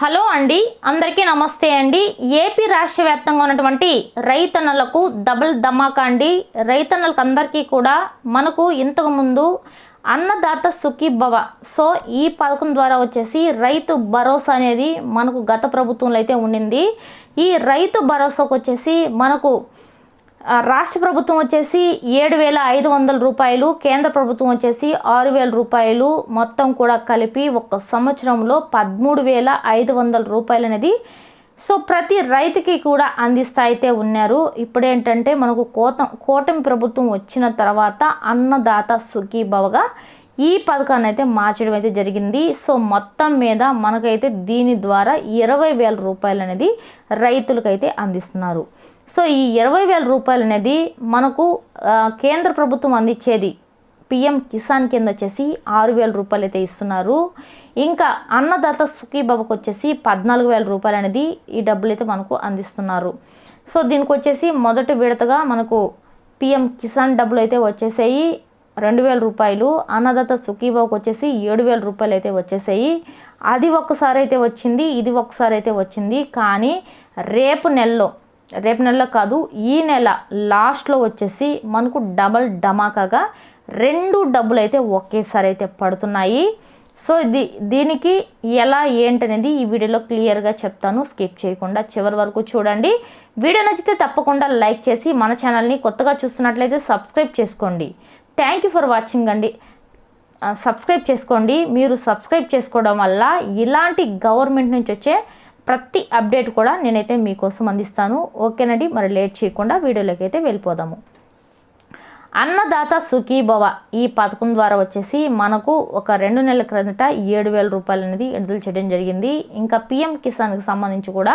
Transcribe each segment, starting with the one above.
Hello అండి అందరికీ నమస్తే అండి. ఏపీ రాష్ట్ర వ్యాప్తంగా ఉన్నటువంటి రైతన్నలకు డబుల్ ధమాకా అండి. రైతన్నలకు అందరికీ కూడా మనకు ఇంతకుముందు అన్నదాత సుఖీ భవ సో ఈ పథకం ద్వారా వచ్చేసి రైతు భరోసా అనేది మనకు గత ప్రభుత్వంలో అయితే ఉండింది. ఈ రైతు భరోసాకు వచ్చేసి మనకు రాష్ట్ర ప్రభుత్వం వచ్చేసి ఏడు వేల ఐదు వందల రూపాయలు కేంద్ర ప్రభుత్వం వచ్చేసి ఆరు వేల రూపాయలు మొత్తం కూడా కలిపి ఒక సంవత్సరంలో పదమూడు వేల ఐదు వందల రూపాయలు అనేది సో ప్రతి రైతుకి కూడా అందిస్తా అయితే ఉన్నారు. ఇప్పుడు ఏంటంటే మనకు కోత కూటమి ప్రభుత్వం వచ్చిన తర్వాత అన్నదాత సుఖీభవగా ఈ పథకాన్ని అయితే మార్చడం అయితే జరిగింది. సో మొత్తం మీద మనకైతే దీని ద్వారా ఇరవై వేల రూపాయలు అనేది రైతులకైతే అందిస్తున్నారు. సో ఈ ఇరవై వేల రూపాయలు అనేది మనకు కేంద్ర ప్రభుత్వం అందించేది పిఎం కిసాన్ కింద వచ్చేసి ఆరు వేల రూపాయలు అయితే ఇస్తున్నారు. ఇంకా అన్నదాత సుఖీబాబుకి వచ్చేసి పద్నాలుగు వేల రూపాయలు అనేది ఈ డబ్బులు అయితే మనకు అందిస్తున్నారు. సో దీనికి వచ్చేసి మొదటి విడతగా మనకు పిఎం కిసాన్ డబ్బులు అయితే వచ్చేసాయి. రెండు వేల రూపాయలు అన్నదాత సుఖీబాబుకి వచ్చేసి ఏడు వేల రూపాయలు అయితే వచ్చేసాయి. అది ఒక్కసారి అయితే వచ్చింది ఇది ఒక్కసారి అయితే వచ్చింది. కానీ రేపు నెలలో రేపు నెలలో కాదు ఈ నెల లాస్ట్లో వచ్చేసి మనకు డబల్ డమాకాగా రెండు డబ్బులు అయితే ఒకేసారి అయితే పడుతున్నాయి. సో ఇది దీనికి ఎలా ఏంటనేది ఈ వీడియోలో క్లియర్గా చెప్తాను. స్కిప్ చేయకుండా చివరి వరకు చూడండి. వీడియో నచ్చితే తప్పకుండా లైక్ చేసి మన ఛానల్ని కొత్తగా చూస్తున్నట్లయితే సబ్స్క్రైబ్ చేసుకోండి. థ్యాంక్ యూ ఫర్ వాచింగ్ అండి. సబ్స్క్రైబ్ చేసుకోండి. మీరు సబ్స్క్రైబ్ చేసుకోవడం వల్ల ఇలాంటి గవర్నమెంట్ నుంచి వచ్చే ప్రతి అప్డేట్ కూడా నేనైతే మీకోసం అందిస్తాను. ఓకేనండి? మరి లేట్ చేయకుండా వీడియోలోకి అయితే వెళ్ళిపోదాము. అన్నదాత సుఖీభవ ఈ పథకం ద్వారా వచ్చేసి మనకు ఒక రెండు నెలల క్రిందట ఏడు వేల రూపాయలు అనేది విడుదల చేయడం జరిగింది. ఇంకా పిఎం కిసాన్కి సంబంధించి కూడా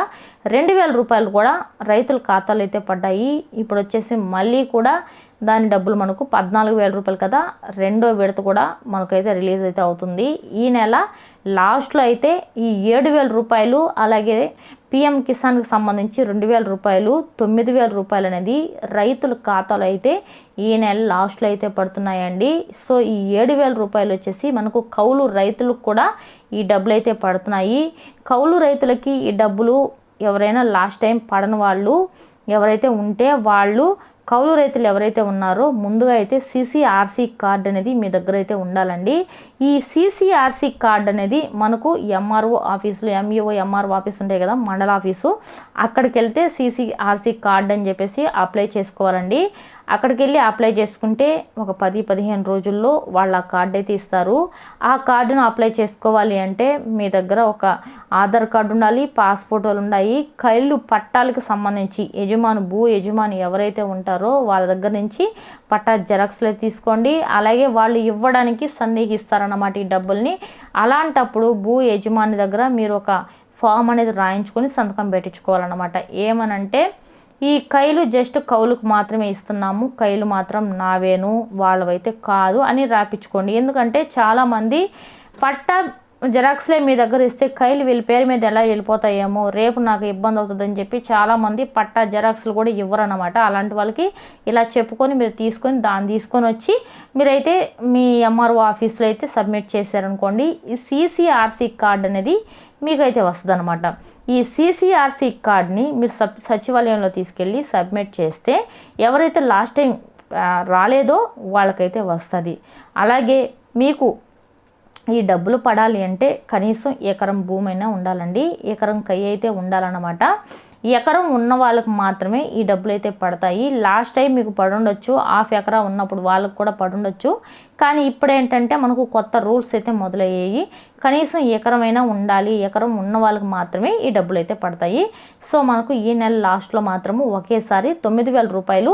రెండు వేల రూపాయలు కూడా రైతుల ఖాతాలు అయితే పడ్డాయి. ఇప్పుడు వచ్చేసి మళ్ళీ కూడా దాని డబ్బులు మనకు పద్నాలుగు వేల రూపాయలు కదా రెండో విడత కూడా మనకైతే రిలీజ్ అయితే అవుతుంది. ఈ నెల లాస్ట్లో అయితే ఈ ఏడు వేల రూపాయలు అలాగే పిఎం కిసాన్కి సంబంధించి రెండు వేల రూపాయలు తొమ్మిది వేల రూపాయలు అనేది రైతుల ఖాతాలో అయితే ఈ నెల లాస్ట్లో అయితే పడుతున్నాయండి. సో ఈ ఏడు వేల రూపాయలు వచ్చేసి మనకు కౌలు రైతులకు కూడా ఈ డబ్బులు అయితే పడుతున్నాయి. కౌలు రైతులకి ఈ డబ్బులు ఎవరైనా లాస్ట్ టైం పడని వాళ్ళు ఎవరైతే ఉంటే వాళ్ళు కౌలు రైతులు ఎవరైతే ఉన్నారో ముందుగా అయితే సీసీఆర్సీ కార్డ్ అనేది మీ దగ్గర అయితే ఉండాలండి. ఈ సీసీఆర్సీ కార్డ్ అనేది మనకు ఎంఆర్ఓ ఆఫీసులు ఎంఈఓ ఎంఆర్ఓ ఆఫీస్ ఉంటాయి కదా మండల ఆఫీసు అక్కడికి వెళ్తే సీసీఆర్సీ కార్డ్ అని చెప్పేసి అప్లై చేసుకోవాలండి. అక్కడికి వెళ్ళి అప్లై చేసుకుంటే ఒక పది పదిహేను రోజుల్లో వాళ్ళ కార్డు అయితే ఇస్తారు ఆ కార్డును అప్లై చేసుకోవాలి అంటే మీ దగ్గర ఒక ఆధార్ కార్డు ఉండాలి పాస్పోర్ట్లు ఉన్నాయి కైళ్ళు పట్టాలకు సంబంధించి యజమాని భూ యజమాని ఎవరైతే ఉంటారో వాళ్ళ దగ్గర నుంచి పట్టా జెరాక్స్లు తీసుకోండి. అలాగే వాళ్ళు ఇవ్వడానికి సందేహిస్తారన్నమాట ఈ డబ్బుల్ని. అలాంటప్పుడు భూ యజమాని దగ్గర మీరు ఒక ఫామ్ అనేది రాయించుకొని సంతకం పెట్టించుకోవాలన్నమాట. ఏమనంటే ఈ కైలు జస్ట్ కౌలుకు మాత్రమే ఇస్తున్నాము. కైలు మాత్రం నావేను వాళ్ళవైతే కాదు అని రాపించుకోండి. ఎందుకంటే చాలామంది పట్ట జెరాక్స్లే మీ దగ్గర ఇస్తే కైలు వీళ్ళ పేరు మీద ఎలా వెళ్ళిపోతాయేమో రేపు నాకు ఇబ్బంది అవుతుందని చెప్పి చాలామంది పట్టా జెరాక్స్లు కూడా ఇవ్వరన్నమాట. అలాంటి వాళ్ళకి ఇలా చెప్పుకొని మీరు తీసుకొని దాన్ని తీసుకొని వచ్చి మీరైతే మీ ఎంఆర్ఓ ఆఫీస్లో అయితే సబ్మిట్ చేశారనుకోండి ఈ సీసీఆర్సీ కార్డ్ అనేది మీకైతే వస్తుంది అనమాట ఈ సీసీఆర్సీ కార్డ్ని మీరు సబ్ సచివాలయంలో తీసుకెళ్ళి సబ్మిట్ చేస్తే ఎవరైతే లాస్ట్ టైం రాలేదో వాళ్ళకైతే వస్తుంది. అలాగే మీకు ఈ డబ్బులు పడాలి అంటే కనీసం ఎకరం భూమి అయినా ఉండాలండి. ఎకరం కై అయితే ఉండాలన్నమాట. ఎకరం ఉన్న వాళ్ళకి మాత్రమే ఈ డబ్బులు అయితే పడతాయి. లాస్ట్ టైం మీకు పడుండొచ్చు హాఫ్ ఎకరా ఉన్నప్పుడు వాళ్ళకి కూడా పడుండొచ్చు. కానీ ఇప్పుడు ఏంటంటే మనకు కొత్త రూల్స్ అయితే మొదలయ్యాయి. కనీసం ఎకరమైనా ఉండాలి ఎకరం ఉన్న వాళ్ళకి మాత్రమే ఈ డబ్బులు అయితే పడతాయి. సో మనకు ఈ నెల లాస్ట్లో మాత్రము ఒకేసారి తొమ్మిది వేల రూపాయలు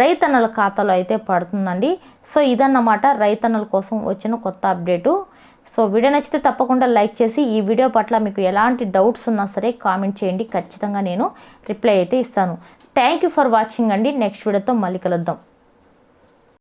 రైతన్నల ఖాతాలో అయితే పడుతుందండి. సో ఇదన్నమాట రైతన్నల కోసం వచ్చిన కొత్త అప్డేటు. సో వీడియో నచ్చితే తప్పకుండా లైక్ చేసి ఈ వీడియో పట్ల మీకు ఎలాంటి డౌట్స్ ఉన్నా సరే కామెంట్ చేయండి. ఖచ్చితంగా నేను రిప్లై అయితే ఇస్తాను. థ్యాంక్ యూ ఫర్ వాచింగ్ అండి. నెక్స్ట్ వీడియోతో మళ్ళీ కలుద్దాం.